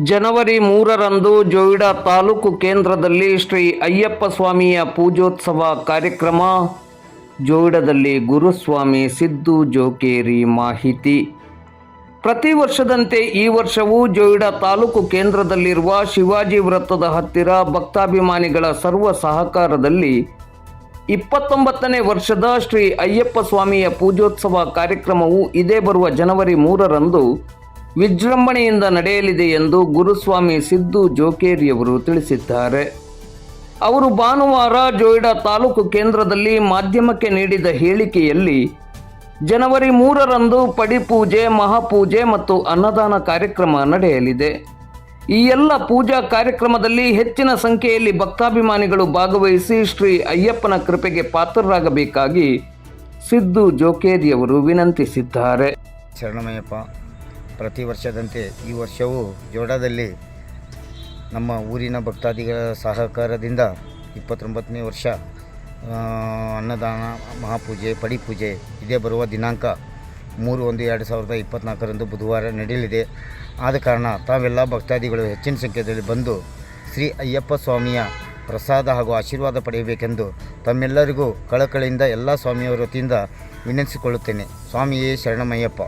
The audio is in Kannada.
ಜನವರಿ ಮೂರರಂದು ಜೋಯಿಡಾ ತಾಲೂಕು ಕೇಂದ್ರದಲ್ಲಿ ಶ್ರೀ ಅಯ್ಯಪ್ಪ ಸ್ವಾಮಿಯ ಪೂಜೋತ್ಸವ ಕಾರ್ಯಕ್ರಮ. ಜೋಯಿಡದಲ್ಲಿ ಗುರುಸ್ವಾಮಿ ಸಿದ್ದು ಜೋಕೇರಿ ಮಾಹಿತಿ. ಪ್ರತಿ ವರ್ಷದಂತೆ ಈ ವರ್ಷವೂ ಜೋಯಿಡಾ ತಾಲೂಕು ಕೇಂದ್ರದಲ್ಲಿರುವ ಶಿವಾಜಿ ವೃತ್ತದ ಹತ್ತಿರ ಭಕ್ತಾಭಿಮಾನಿಗಳ ಸರ್ವ ಸಹಕಾರದಲ್ಲಿ ಇಪ್ಪತ್ತೊಂಬತ್ತನೇ ವರ್ಷದ ಶ್ರೀ ಅಯ್ಯಪ್ಪ ಸ್ವಾಮಿಯ ಪೂಜೋತ್ಸವ ಕಾರ್ಯಕ್ರಮವು ಇದೇ ಬರುವ ಜನವರಿ ಮೂರರಂದು ವಿಜೃಂಭಣೆಯಿಂದ ನಡೆಯಲಿದೆ ಎಂದು ಗುರುಸ್ವಾಮಿ ಸಿದ್ದು ಜೋಕೇರಿಯವರು ತಿಳಿಸಿದ್ದಾರೆ. ಅವರು ಭಾನುವಾರ ಜೋಯಿಡಾ ತಾಲೂಕು ಕೇಂದ್ರದಲ್ಲಿ ಮಾಧ್ಯಮಕ್ಕೆ ನೀಡಿದ ಹೇಳಿಕೆಯಲ್ಲಿ, ಜನವರಿ ಮೂರರಂದು ಪಡಿಪೂಜೆ ಮಹಾಪೂಜೆ ಮತ್ತು ಅನ್ನದಾನ ಕಾರ್ಯಕ್ರಮ ನಡೆಯಲಿದೆ. ಈ ಎಲ್ಲ ಪೂಜಾ ಕಾರ್ಯಕ್ರಮದಲ್ಲಿ ಹೆಚ್ಚಿನ ಸಂಖ್ಯೆಯಲ್ಲಿ ಭಕ್ತಾಭಿಮಾನಿಗಳು ಭಾಗವಹಿಸಿ ಶ್ರೀ ಅಯ್ಯಪ್ಪನ ಕೃಪೆಗೆ ಪಾತ್ರರಾಗಬೇಕಾಗಿ ಸಿದ್ದು ಜೋಕೇರಿಯವರು ವಿನಂತಿಸಿದ್ದಾರೆ. ಶರಣಮಯ್ಯಪ್ಪ ಪ್ರತಿ ವರ್ಷದಂತೆ ಈ ವರ್ಷವೂ ಜೋಡಾದಲ್ಲಿ ನಮ್ಮ ಊರಿನ ಭಕ್ತಾದಿಗಳ ಸಹಕಾರದಿಂದ ಇಪ್ಪತ್ತೊಂಬತ್ತನೇ ವರ್ಷ ಅನ್ನದಾನ, ಮಹಾಪೂಜೆ, ಪಡಿಪೂಜೆ, ಇದೇ ಬರುವ ದಿನಾಂಕ ಮೂರು ಒಂದು ಎರಡು ಸಾವಿರದ ಇಪ್ಪತ್ನಾಲ್ಕರಂದು ಬುಧವಾರ ನಡೆಯಲಿದೆ. ಆದ ಕಾರಣ ತಾವೆಲ್ಲ ಭಕ್ತಾದಿಗಳು ಹೆಚ್ಚಿನ ಸಂಖ್ಯೆಯಲ್ಲಿ ಬಂದು ಶ್ರೀ ಅಯ್ಯಪ್ಪ ಸ್ವಾಮಿಯ ಪ್ರಸಾದ ಹಾಗೂ ಆಶೀರ್ವಾದ ಪಡೆಯಬೇಕೆಂದು ತಮ್ಮೆಲ್ಲರಿಗೂ ಕಳಕಳಿಯಿಂದ ಎಲ್ಲ ಸ್ವಾಮಿಯವರ ವತಿಯಿಂದ ವಿನಂತಿಸಿಕೊಳ್ಳುತ್ತೇನೆ. ಸ್ವಾಮಿಯೇ ಶರಣಮಯ್ಯಪ್ಪ.